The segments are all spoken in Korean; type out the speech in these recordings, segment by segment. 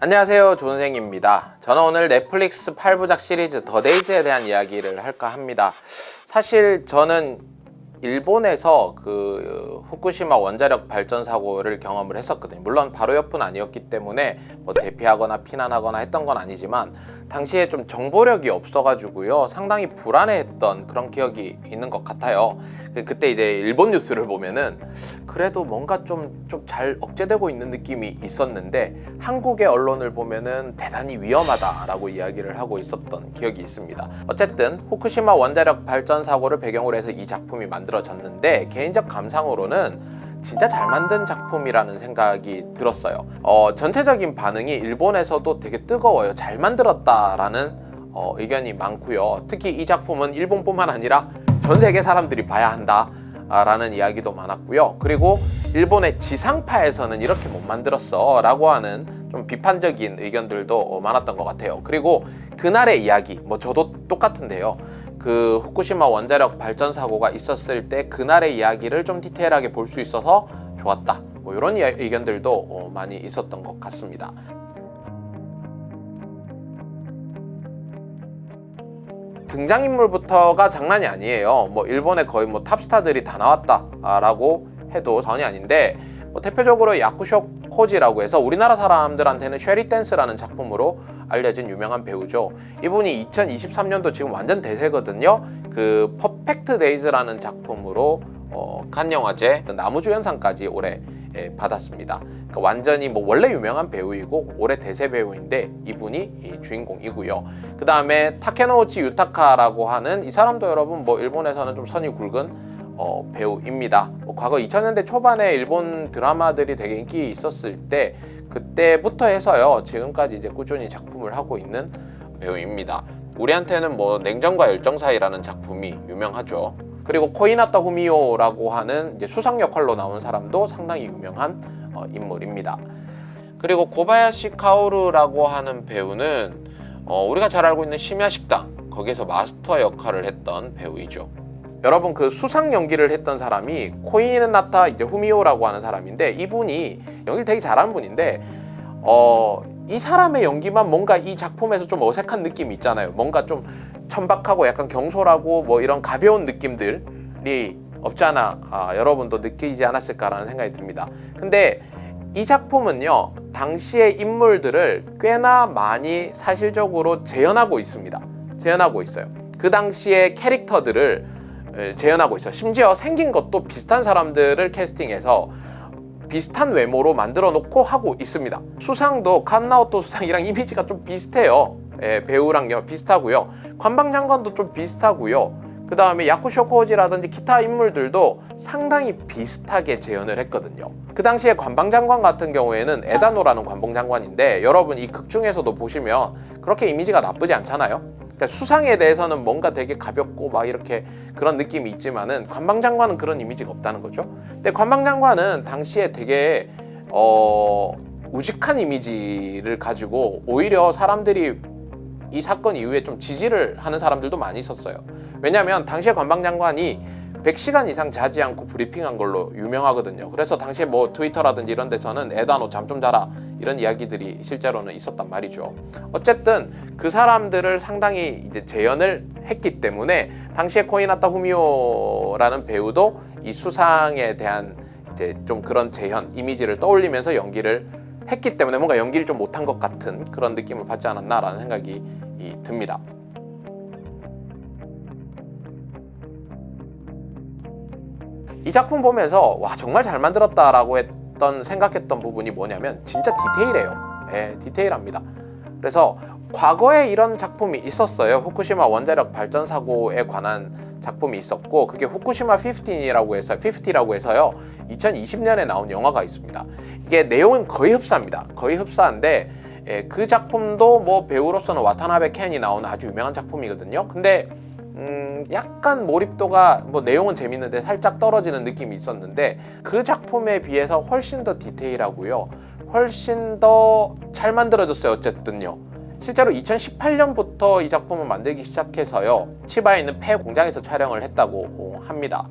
안녕하세요 존생입니다 저는 오늘 넷플릭스 8부작 시리즈 더 데이즈에 대한 이야기를 할까 합니다 사실 저는 일본에서 그 후쿠시마 원자력 발전 사고를 경험을 했었거든요. 물론 바로 옆은 아니었기 때문에 뭐 대피하거나 피난하거나 했던 건 아니지만 당시에 좀 정보력이 없어가지고요 상당히 불안해했던 그런 기억이 있는 것 같아요. 그- 그때 이제 일본 뉴스를 보면은 그래도 뭔가 좀 좀 잘 억제되고 있는 느낌이 있었는데 한국의 언론을 보면은 대단히 위험하다라고 이야기를 하고 있었던 기억이 있습니다. 어쨌든 후쿠시마 원자력 발전 사고를 배경으로 해서 이 작품이 만들어졌는데 개인적 감상으로는 진짜 잘 만든 작품이라는 생각이 들었어요. 어, 전체적인 반응이 일본에서도 되게 뜨거워요. 잘 만들었다라는 어, 의견이 많고요. 특히 이 작품은 일본뿐만 아니라 전 세계 사람들이 봐야 한다. 아, 라는 이야기도 많았고요. 그리고 일본의 지상파에서는 이렇게 못 만들었어 라고 하는 좀 비판적인 의견들도 어, 많았던 것 같아요. 그리고 그날의 이야기, 뭐 저도 똑같은데요. 그 후쿠시마 원자력 발전 사고가 있었을 때 그날의 이야기를 좀 디테일하게 볼 수 있어서 좋았다. 뭐 이런 의견들도 어, 많이 있었던 것 같습니다. 등장인물부터가 장난이 아니에요. 뭐 일본의 거의 뭐 탑스타들이 다 나왔다라고 해도 전혀 아닌데 뭐 대표적으로 야쿠쇼 코지라고 해서 우리나라 사람들한테는 쉐리 댄스라는 작품으로 알려진 유명한 배우죠. 이분이 2023년도 지금 완전 대세거든요. 그 퍼펙트 데이즈라는 작품으로 어, 칸 영화제 그 나무주연상까지 올해 예, 받았습니다. 그러니까 완전히 뭐 원래 유명한 배우이고 올해 대세 배우인데 이분이 이 주인공이고요. 그 다음에 타케노우치 유타카라고 하는 이 사람도 여러분 뭐 일본에서는 좀 선이 굵은 어, 배우입니다. 뭐 과거 2000년대 초반에 일본 드라마들이 되게 인기 있었을 때 그때부터 해서요 지금까지 이제 꾸준히 작품을 하고 있는 배우입니다. 우리한테는 뭐 냉정과 열정 사이라는 작품이 유명하죠. 그리고 코이나타 후미오라고 하는 이제 수상 역할로 나온 사람도 상당히 유명한 어, 인물입니다. 그리고 고바야시 카오르라고 하는 배우는 어, 우리가 잘 알고 있는 심야 식당 거기에서 마스터 역할을 했던 배우이죠. 여러분 그 수상 연기를 했던 사람이 코이나타 이제 후미오라고 하는 사람인데 이분이 연기를 되게 잘하는 분인데 어, 이 사람의 연기만 뭔가 이 작품에서 좀 어색한 느낌이 있잖아요. 뭔가 좀 천박하고 약간 경솔하고 뭐 이런 가벼운 느낌들이 없지 않아 아, 여러분도 느끼지 않았을까라는 생각이 듭니다. 근데 이 작품은요 당시의 인물들을 꽤나 많이 사실적으로 재현하고 있습니다. 재현하고 있어요. 그 당시의 캐릭터들을 에, 재현하고 있어요. 심지어 생긴 것도 비슷한 사람들을 캐스팅해서 비슷한 외모로 만들어 놓고 하고 있습니다. 수상도 칸나오토 수상이랑 이미지가 좀 비슷해요. 예, 배우랑요 비슷하고요. 관방장관도 좀 비슷하고요. 그 다음에 야쿠쇼 코지라든지 기타 인물들도 상당히 비슷하게 재현을 했거든요. 그 당시에 관방장관 같은 경우에는 에다노라는 관봉장관인데 여러분 이 극 중에서도 보시면 그렇게 이미지가 나쁘지 않잖아요. 그러니까 수상에 대해서는 뭔가 되게 가볍고 막 이렇게 그런 느낌이 있지만은 관방장관은 그런 이미지가 없다는 거죠. 근데 관방장관은 당시에 되게 어 우직한 이미지를 가지고 오히려 사람들이 이 사건 이후에 좀 지지를 하는 사람들도 많이 있었어요. 왜냐하면 당시에 관방장관이 100시간 이상 자지 않고 브리핑한 걸로 유명하거든요. 그래서 당시에 뭐 트위터라든지 이런 데서는 에다노 잠 좀 자라 이런 이야기들이 실제로는 있었단 말이죠. 어쨌든 그 사람들을 상당히 이제 재현을 했기 때문에 당시에 코이나타 후미오라는 배우도 이 수상에 대한 이제 좀 그런 재현 이미지를 떠올리면서 연기를 했기 때문에 뭔가 연기를 좀 못한 것 같은 그런 느낌을 받지 않았나라는 생각이 이, 듭니다. 이 작품 보면서 와 정말 잘 만들었다라고 했던 생각했던 부분이 뭐냐면 진짜 디테일해요. 예, 디테일합니다. 그래서 과거에 이런 작품이 있었어요. 후쿠시마 원자력 발전 사고에 관한 작품이 있었고 그게 후쿠시마 15이라고 해서 50라고 해서요. 2020년에 나온 영화가 있습니다. 이게 내용은 거의 흡사합니다. 거의 흡사한데 예, 그 작품도 뭐 배우로서는 와타나베 켄이 나오는 아주 유명한 작품이거든요. 근데 음, 약간 몰입도가 뭐 내용은 재밌는데 살짝 떨어지는 느낌이 있었는데 그 작품에 비해서 훨씬 더 디테일하고요. 훨씬 더 잘 만들어졌어요. 어쨌든요. 실제로 2018년부터 이 작품을 만들기 시작해서요. 치바에 있는 폐 공장에서 촬영을 했다고 합니다.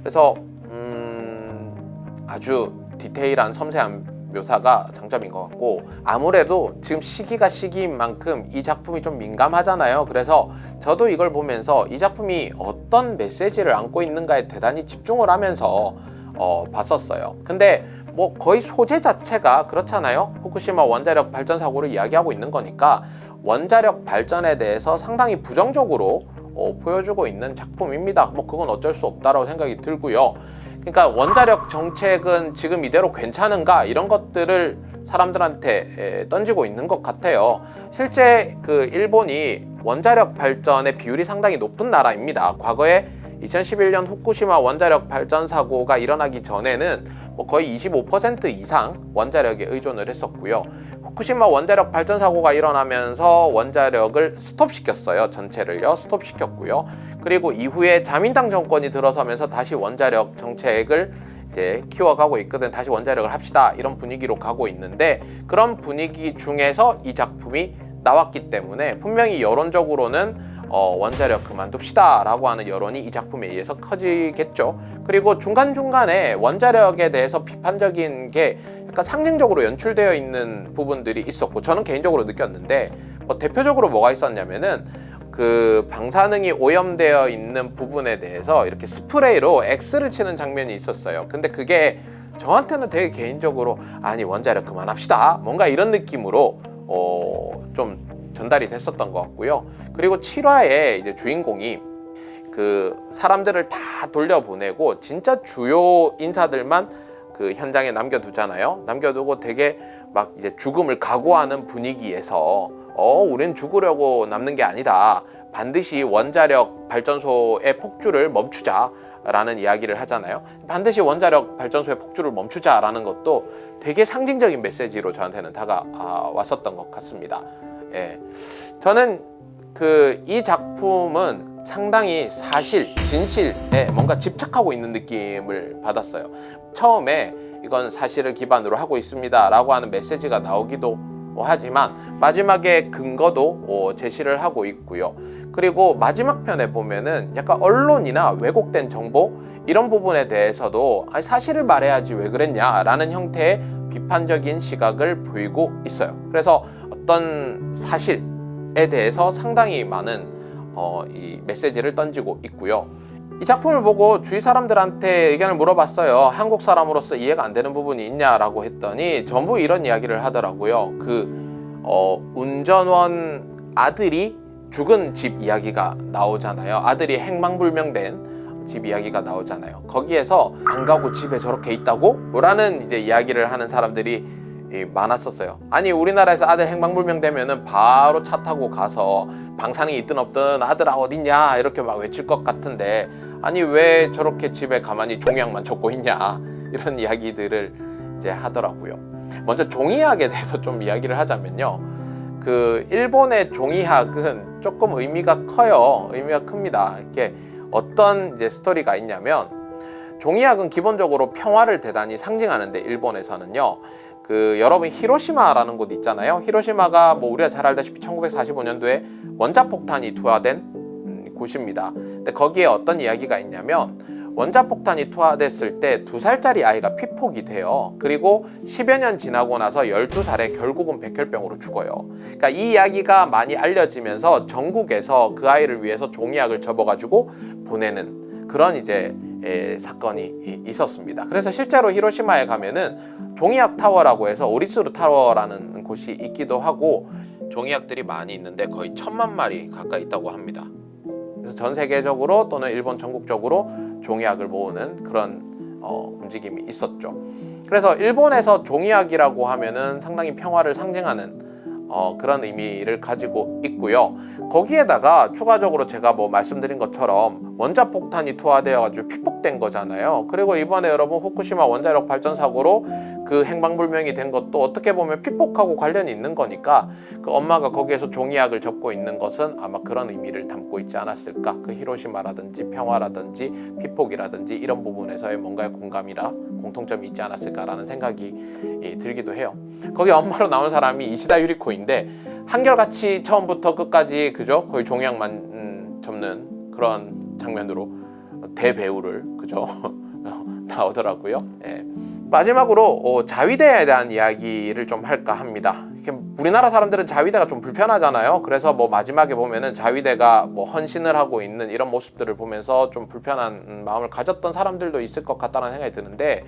그래서 음, 아주 디테일한 섬세한 묘사가 장점인 것 같고 아무래도 지금 시기가 시기인 만큼 이 작품이 좀 민감하잖아요. 그래서 저도 이걸 보면서 이 작품이 어떤 메시지를 안고 있는가에 대단히 집중을 하면서 어, 봤었어요. 근데 뭐 거의 소재 자체가 그렇잖아요. 후쿠시마 원자력 발전 사고를 이야기하고 있는 거니까 원자력 발전에 대해서 상당히 부정적으로 어, 보여주고 있는 작품입니다. 뭐 그건 어쩔 수 없다라고 생각이 들고요. 그러니까 원자력 정책은 지금 이대로 괜찮은가 이런 것들을 사람들한테 에, 던지고 있는 것 같아요. 실제 그 일본이 원자력 발전의 비율이 상당히 높은 나라입니다. 과거에 2011년 후쿠시마 원자력 발전 사고가 일어나기 전에는 뭐 거의 25% 이상 원자력에 의존을 했었고요. 후쿠시마 원자력 발전 사고가 일어나면서 원자력을 스톱시켰어요. 전체를요. 스톱시켰고요. 그리고 이후에 자민당 정권이 들어서면서 다시 원자력 정책을 이제 키워가고 있거든. 다시 원자력을 합시다. 이런 분위기로 가고 있는데 그런 분위기 중에서 이 작품이 나왔기 때문에 분명히 여론적으로는 어, 원자력 그만둡시다 라고 하는 여론이 이 작품에 의해서 커지겠죠. 그리고 중간중간에 원자력에 대해서 비판적인 게 약간 상징적으로 연출되어 있는 부분들이 있었고 저는 개인적으로 느꼈는데 뭐 대표적으로 뭐가 있었냐면은 그 방사능이 오염되어 있는 부분에 대해서 이렇게 스프레이로 X를 치는 장면이 있었어요. 근데 그게 저한테는 되게 개인적으로 아니 원자력 그만합시다 뭔가 이런 느낌으로 어, 좀 전달이 됐었던 것 같고요. 그리고 7화에 이제 주인공이 그 사람들을 다 돌려보내고 진짜 주요 인사들만 그 현장에 남겨두잖아요. 남겨두고 되게 막 이제 죽음을 각오하는 분위기에서 어, 우린 죽으려고 남는 게 아니다. 반드시 원자력 발전소의 폭주를 멈추자 라는 이야기를 하잖아요. 반드시 원자력 발전소의 폭주를 멈추자라는 것도 되게 상징적인 메시지로 저한테는 다가왔었던 것 같습니다. 예. 저는 그 이 작품은 상당히 사실, 진실에 뭔가 집착하고 있는 느낌을 받았어요. 처음에 이건 사실을 기반으로 하고 있습니다 라고 하는 메시지가 나오기도 하지만 마지막에 근거도 어, 제시를 하고 있고요. 그리고 마지막 편에 보면은 약간 언론이나 왜곡된 정보 이런 부분에 대해서도 사실을 말해야지 왜 그랬냐라는 형태의 비판적인 시각을 보이고 있어요. 그래서 어떤 사실에 대해서 상당히 많은 어, 이 메시지를 던지고 있고요. 이 작품을 보고 주위 사람들한테 의견을 물어봤어요. 한국 사람으로서 이해가 안 되는 부분이 있냐라고 했더니 전부 이런 이야기를 하더라고요. 그 어, 운전원 아들이 죽은 집 이야기가 나오잖아요. 아들이 행방불명된 집 이야기가 나오잖아요. 거기에서 안 가고 집에 저렇게 있다고? 라는 이제 이야기를 하는 사람들이 이 많았었어요. 아니 우리나라에서 아들 행방불명 되면은 바로 차 타고 가서 방사능이 있든 없든 아들아 어딨냐 이렇게 막 외칠 것 같은데 아니 왜 저렇게 집에 가만히 종이학만 적고 있냐 이런 이야기들을 이제 하더라고요. 먼저 종이학에 대해서 좀 이야기를 하자면요. 그 일본의 종이학은 조금 의미가 커요. 의미가 큽니다. 이게 어떤 이제 스토리가 있냐면 종이학은 기본적으로 평화를 대단히 상징하는데 일본에서는요. 그 여러분 히로시마라는 곳 있잖아요. 히로시마가 뭐 우리가 잘 알다시피 1945년도에 원자 폭탄이 투하된 음, 곳입니다. 근데 거기에 어떤 이야기가 있냐면 원자 폭탄이 투하됐을 때 두 살짜리 아이가 피폭이 돼요. 그리고 10여 년 지나고 나서 12살에 결국은 백혈병으로 죽어요. 그러니까 이 이야기가 많이 알려지면서 전국에서 그 아이를 위해서 종이약을 접어가지고 보내는 그런 이제 에, 사건이 이- 있었습니다. 그래서 실제로 히로시마에 가면은 종이약 타워라고 해서 오리스루 타워라는 곳이 있기도 하고 종이약들이 많이 있는데 거의 천만 마리 가까이 있다고 합니다. 그래서 전 세계적으로 또는 일본 전국적으로 종이약을 모으는 그런 어, 움직임이 있었죠. 그래서 일본에서 종이약이라고 하면은 상당히 평화를 상징하는 어, 그런 의미를 가지고 있고요. 거기에다가 추가적으로 제가 뭐 말씀드린 것처럼 원자 폭탄이 투하되어 가지고 피폭된 거잖아요. 그리고 이번에 여러분 후쿠시마 원자력 발전 사고로 그 행방불명이 된 것도 어떻게 보면 피폭하고 관련이 있는 거니까 그 엄마가 거기에서 종이약을 접고 있는 것은 아마 그런 의미를 담고 있지 않았을까. 그 히로시마라든지 평화라든지 피폭이라든지 이런 부분에서의 뭔가의 공감이라 공통점이 있지 않았을까라는 생각이 이, 들기도 해요. 거기 엄마로 나온 사람이 이시다 유리코인데 한결같이 처음부터 끝까지 그죠 거의 종이약만 음, 접는 그런 장면으로 대배우를 그죠 나오더라고요. 예. 마지막으로 어, 자위대에 대한 이야기를 좀 할까 합니다. 우리나라 사람들은 자위대가 좀 불편하잖아요. 그래서 뭐 마지막에 보면은 자위대가 뭐 헌신을 하고 있는 이런 모습들을 보면서 좀 불편한 음, 마음을 가졌던 사람들도 있을 것 같다는 생각이 드는데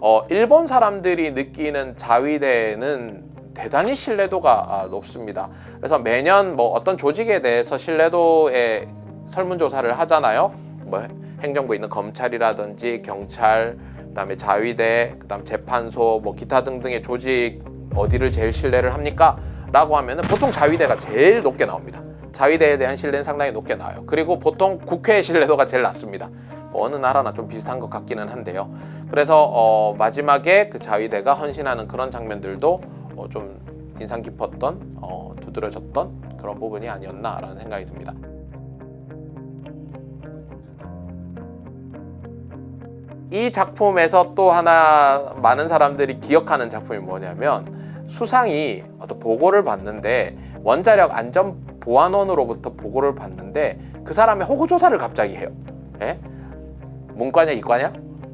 어, 일본 사람들이 느끼는 자위대는 대단히 신뢰도가 아, 높습니다. 그래서 매년 뭐 어떤 조직에 대해서 신뢰도에 설문조사를 하잖아요. 뭐 행정부에 있는 검찰이라든지 경찰, 그다음에 자위대, 그다음 재판소, 뭐 기타 등등의 조직 어디를 제일 신뢰를 합니까? 라고 하면은 보통 자위대가 제일 높게 나옵니다. 자위대에 대한 신뢰는 상당히 높게 나와요. 그리고 보통 국회의 신뢰도가 제일 낮습니다. 뭐 어느 나라나 좀 비슷한 것 같기는 한데요. 그래서 어, 마지막에 그 자위대가 헌신하는 그런 장면들도 어, 좀 인상 깊었던, 어, 두드러졌던 그런 부분이 아니었나라는 생각이 듭니다. 이 작품에서 또 하나 많은 사람들이 기억하는 작품이 뭐냐면 수상이 어떤 보고를 받는데 원자력 안전 보안원으로부터 보고를 받는데 그 사람의 호구 조사를 갑자기 해요. 예? 문과냐 이과냐?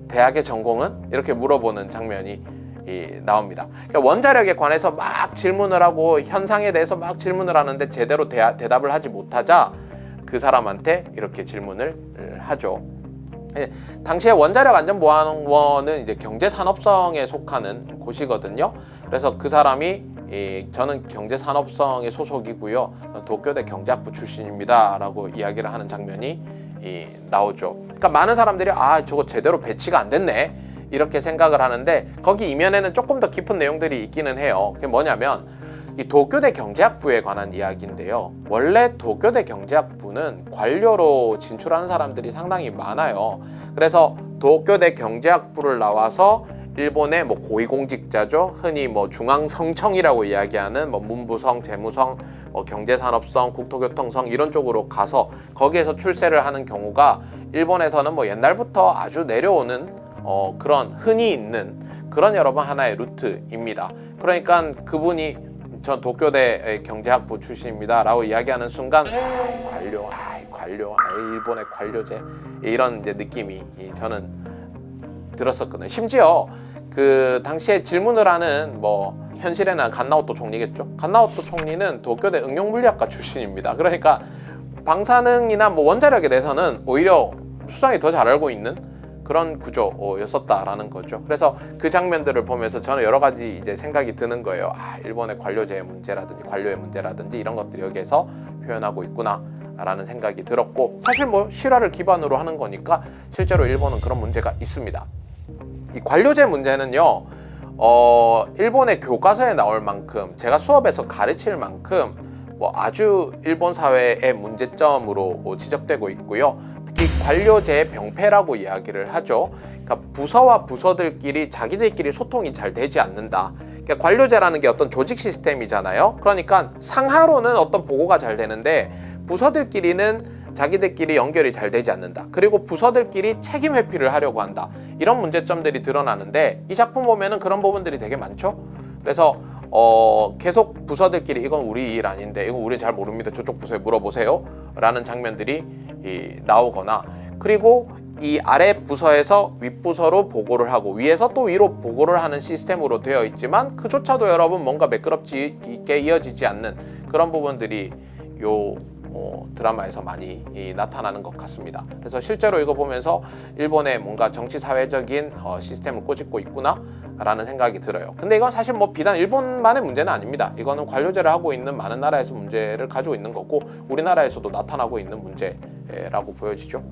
대학의 전공은? 이렇게 물어보는 장면이 이, 나옵니다. 그러니까 원자력에 관해서 막 질문을 하고 현상에 대해서 막 질문을 하는데 제대로 대, 대답을 하지 못하자 그 사람한테 이렇게 질문을 하죠. 예, 당시에 원자력 안전보안원은 이제 경제산업성에 속하는 곳이거든요. 그래서 그 사람이 이, 저는 경제산업성의 소속이고요. 도쿄대 경제학부 출신입니다라고 이야기를 하는 장면이 이, 나오죠. 그러니까 많은 사람들이 아 저거 제대로 배치가 안 됐네 이렇게 생각을 하는데 거기 이면에는 조금 더 깊은 내용들이 있기는 해요. 그게 뭐냐면 이 도쿄대 경제학부에 관한 이야기인데요. 원래 도쿄대 경제학부는 관료로 진출하는 사람들이 상당히 많아요. 그래서 도쿄대 경제학부를 나와서 일본의 뭐 고위공직자죠. 흔히 뭐 중앙성청이라고 이야기하는 뭐 문부성, 재무성, 뭐 경제산업성, 국토교통성 이런 쪽으로 가서 거기에서 출세를 하는 경우가 일본에서는 뭐 옛날부터 아주 내려오는 어 그런 흔히 있는 그런 여러분 하나의 루트입니다. 그러니까 그분이 전 도쿄대 경제학부 출신입니다 라고 이야기하는 순간 아이, 관료, 아이, 관료, 아이, 일본의 관료제 이런 이제 느낌이 저는 들었었거든요. 심지어 그 당시에 질문을 하는 뭐 현실에는 간나오토 총리겠죠. 간나오토 총리는 도쿄대 응용물리학과 출신입니다. 그러니까 방사능이나 뭐 원자력에 대해서는 오히려 수상이 더 잘 알고 있는 그런 구조였었다라는 거죠. 그래서 그 장면들을 보면서 저는 여러 가지 이제 생각이 드는 거예요. 아, 일본의 관료제의 문제라든지 관료의 문제라든지 이런 것들이 여기에서 표현하고 있구나. 라는 생각이 들었고 사실 뭐 실화를 기반으로 하는 거니까 실제로 일본은 그런 문제가 있습니다. 이 관료제 문제는요. 어, 일본의 교과서에 나올 만큼 제가 수업에서 가르칠 만큼 뭐 아주 일본 사회의 문제점으로 지적되고 있고요. 특히 관료제의 병폐라고 이야기를 하죠. 그러니까 부서와 부서들끼리 자기들끼리 소통이 잘 되지 않는다. 그러니까 관료제라는 게 어떤 조직 시스템이잖아요. 그러니까 상하로는 어떤 보고가 잘 되는데 부서들끼리는 자기들끼리 연결이 잘 되지 않는다. 그리고 부서들끼리 책임 회피를 하려고 한다. 이런 문제점들이 드러나는데 이 작품 보면은 그런 부분들이 되게 많죠. 그래서 어, 계속 부서들끼리 이건 우리 일 아닌데 이건 우리 잘 모릅니다. 저쪽 부서에 물어보세요. 라는 장면들이 이, 나오거나 그리고 이 아래 부서에서 윗부서로 보고를 하고 위에서 또 위로 보고를 하는 시스템으로 되어 있지만 그조차도 여러분 뭔가 매끄럽지 있게 이어지지 않는 그런 부분들이 요 어, 드라마에서 많이 이, 나타나는 것 같습니다. 그래서 실제로 이거 보면서 일본의 뭔가 정치 사회적인 어, 시스템을 꼬집고 있구나라는 생각이 들어요. 근데 이건 사실 뭐 비단 일본만의 문제는 아닙니다. 이거는 관료제를 하고 있는 많은 나라에서 문제를 가지고 있는 거고 우리나라에서도 나타나고 있는 문제 라고 보여지죠.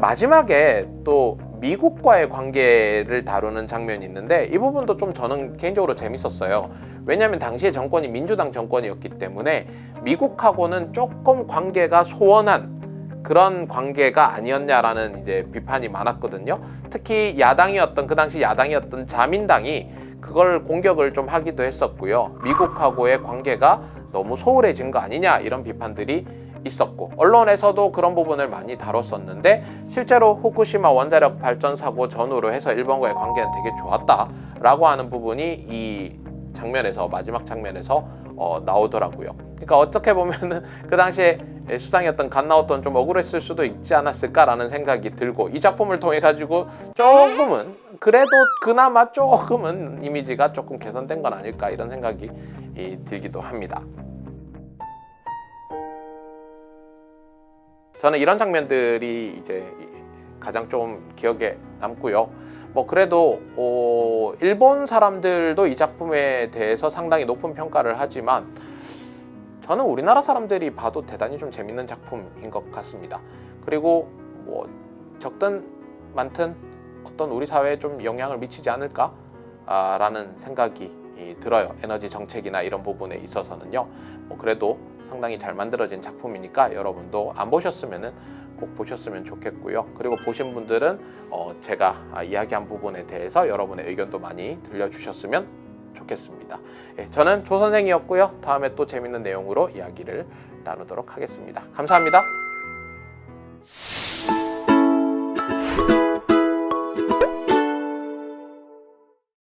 마지막에 또 미국과의 관계를 다루는 장면이 있는데 이 부분도 좀 저는 개인적으로 재밌었어요. 왜냐하면 당시에 정권이 민주당 정권이었기 때문에 미국하고는 조금 관계가 소원한 그런 관계가 아니었냐라는 이제 비판이 많았거든요. 특히 야당이었던 그 당시 야당이었던 자민당이 그걸 공격을 좀 하기도 했었고요. 미국하고의 관계가 너무 소홀해진 거 아니냐 이런 비판들이 있었고 언론에서도 그런 부분을 많이 다뤘었는데 실제로 후쿠시마 원자력 발전 사고 전후로 해서 일본과의 관계는 되게 좋았다라고 하는 부분이 이 장면에서 마지막 장면에서 어, 나오더라고요. 그러니까 어떻게 보면은 그 당시에 예, 수상이었던 갓 나왔던 좀 억울했을 수도 있지 않았을까라는 생각이 들고 이 작품을 통해 가지고 조금은 그래도 그나마 조금은 이미지가 조금 개선된 건 아닐까 이런 생각이 이, 들기도 합니다. 저는 이런 장면들이 이제 가장 좀 기억에 남고요. 뭐 그래도 어, 일본 사람들도 이 작품에 대해서 상당히 높은 평가를 하지만 저는 우리나라 사람들이 봐도 대단히 좀 재밌는 작품인 것 같습니다. 그리고 뭐 적든 많든 어떤 우리 사회에 좀 영향을 미치지 않을까라는 생각이 이, 들어요. 에너지 정책이나 이런 부분에 있어서는요. 뭐 그래도 상당히 잘 만들어진 작품이니까 여러분도 안 보셨으면은 꼭 보셨으면 좋겠고요. 그리고 보신 분들은 어, 제가 아, 이야기한 부분에 대해서 여러분의 의견도 많이 들려주셨으면 좋겠습니다. 예, 저는 조 선생이었고요. 다음에 또 재밌는 내용으로 이야기를 나누도록 하겠습니다. 감사합니다.